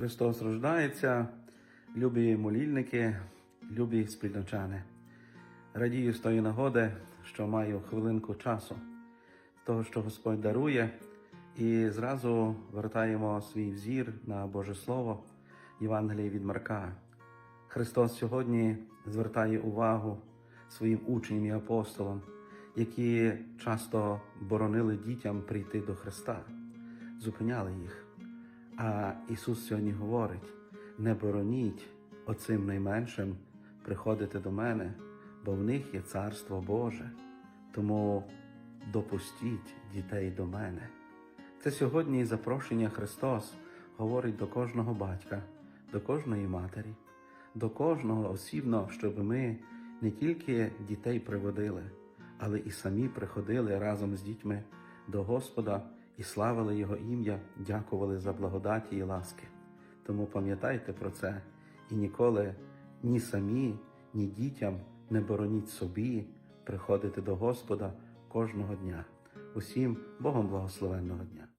Христос рождається, любі молільники, любі спільночани. Радію з тої нагоди, що маю хвилинку часу, з того, що Господь дарує, і зразу вертаємо свій взір на Боже Слово Євангелії від Марка. Христос сьогодні звертає увагу своїм учням і апостолам, які часто боронили дітям прийти до Христа, зупиняли їх. А Ісус сьогодні говорить: не бороніть оцим найменшим приходити до мене, бо в них є Царство Боже. Тому допустіть дітей до мене. Це сьогодні запрошення Христос говорить до кожного батька, до кожної матері, до кожного осібно, щоб ми не тільки дітей приводили, але і самі приходили разом з дітьми до Господа і славили Його ім'я, дякували за благодаті і ласки. Тому пам'ятайте про це і ніколи ні самі, ні дітям не бороніть собі приходити до Господа кожного дня. Усім Богом благословенного дня.